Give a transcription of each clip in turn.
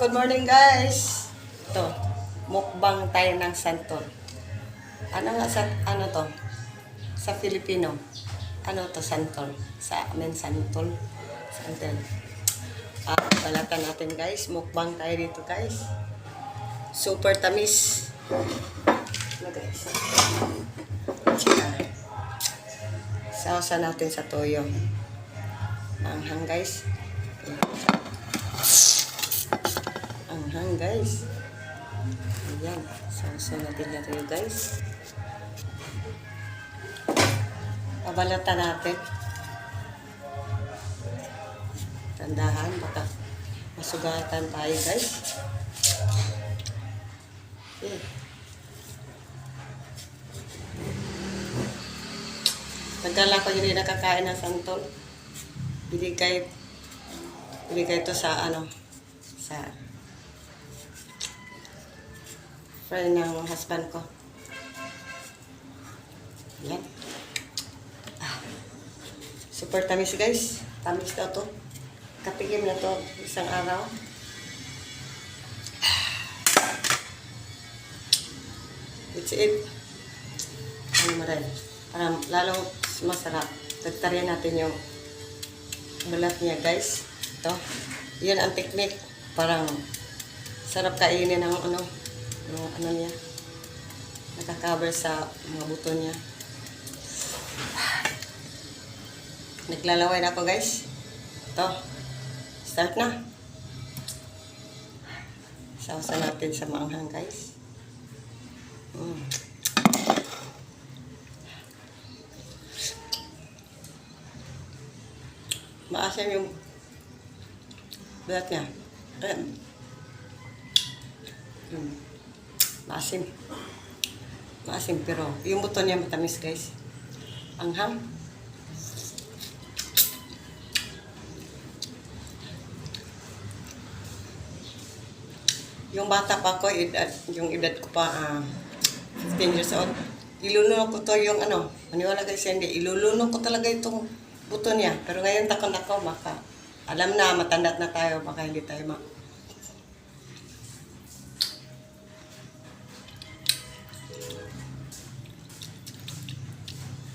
good morning guys. Ito, mukbang tayo ng santol. Ano nga sa, ano to? Sa Filipino. Ano to santol? Sa amin santol. Santol. Ah, balatan natin guys. Mukbang tayo dito guys. Super tamis. Ano guys? Sausa natin sa toyo. Anghang guys. Anghang guys. Ayan. Sausa natin na toyo guys. Pabalatan natin. Tandahan. Baka masugatan tayo guys. Okay. Tagal ako hindi nakakain ng santol. Binigay, binigay to sa ano, sa friend ng husband ko. Yan. Ah. Super tamis guys. Tamis daw to. Katikim na to isang araw. It's it. Ano mo rin. Para lalong masarap. Tagtarian natin yung balat niya guys. Ito. Yan ang technique. Parang sarap kainin ng ano, yung ano niya. Nakakover sa mga buto niya. Naglalaway na ako guys. Ito. Start na. Sausa natin sa maanghang guys. Mm. Maasim yung balat niya. Mm. Maasim. Maasim pero yung buto niya matamis guys. Anghang. Yung bata pa ko, edad, yung edad ko pa, ah, 15 years old, ilulunok ko to yung ano, maniwala kayo sa hindi, ilulunok ko talaga itong buto niya. Pero ngayon takon ako, baka, alam na, matanda na tayo, baka hindi tayo ma...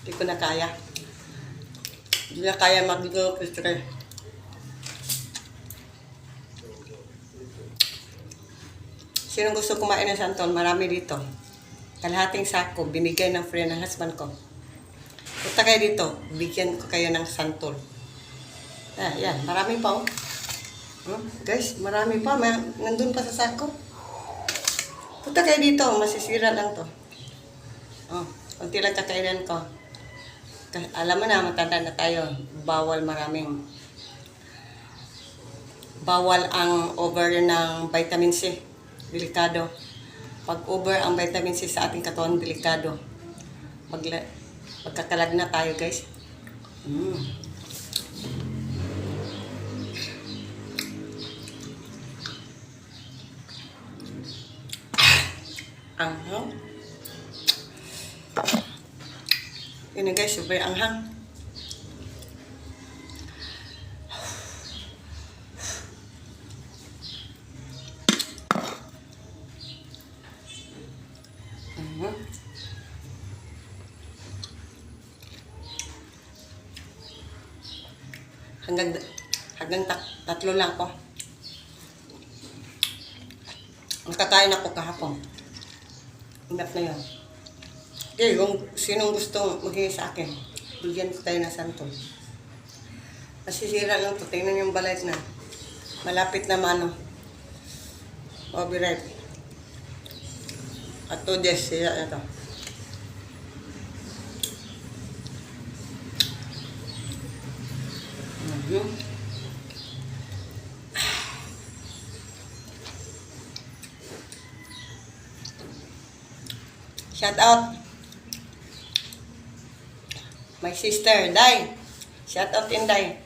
Hindi ko na kaya. Hindi na kaya mag-go-pistry. Sino gusto kumain ng santol? Marami dito. Kalahating sako, binigay ng friend ng husband ko. Punta kayo dito, bigyan ko kayo ng santol. Ah, yan, marami pa oh. Hmm? Guys, marami pa. May, nandun pa sa sako. Punta kayo dito, masisira lang to. Oh, kunti lang kakainan ko. Alam mo na, matanda na tayo. Bawal maraming. Bawal ang over ng vitamin C. Delikado. Pag over ang vitamin C sa ating katawan, delikado. Magla magkakalag na tayo, guys. Mm. Anghang. Yun na guys, super anghang. Hanggang hanggang tat- tatlo lang ako. Nakakain ako kahapon. Enough na yun. Okay, kung sinong gusto maghingi sa akin, bigyan ko tayo ng santol. Masisira lang to. Tingnan yung balay na. Malapit na mano. I'll be right. At to des, sira na to. Mhm. Shout out. My sister, Day. Shout out Inday.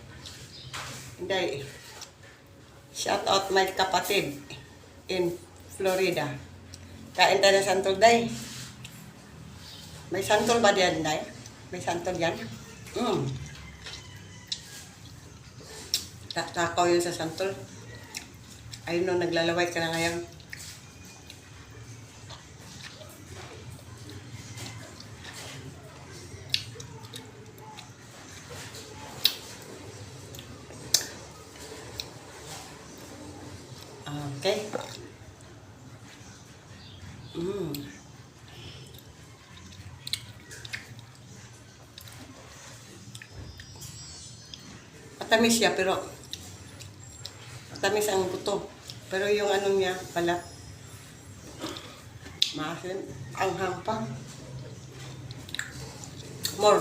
Inday. Shout out my kapatid in Florida. Kain tayo ng santol, Day. May santol ba diyan, Day? May santol yan? Mm. Ta- Takaw yun sa santol. Ayun no, naglalaway ka na ngayon. Okay. Mm. Matamis siya pero matamis ang buto. Pero yung ano niya pala maasin ang hampa. More.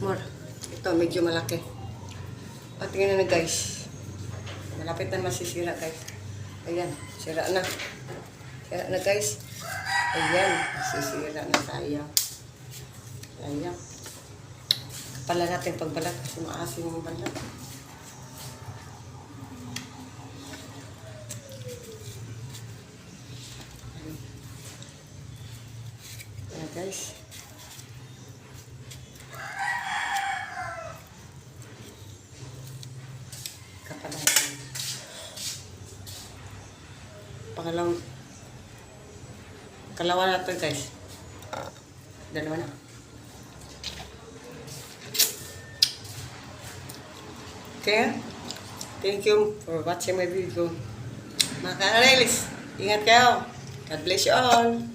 More. Ito medyo malaki. Tingnan na guys. Malapit na masisira guys. Ayan, sira na. Sira na guys. Ayan, masisira na tayo. Ayan. Kapala natin pagbalat kasi maasim yung balat. Ayan guys. Kapala natin. Pangalawang Kalawa na to guys. Dalawa na. Okay. Thank you for watching my video. Mga ka-relis, ingat kayo. God bless you all.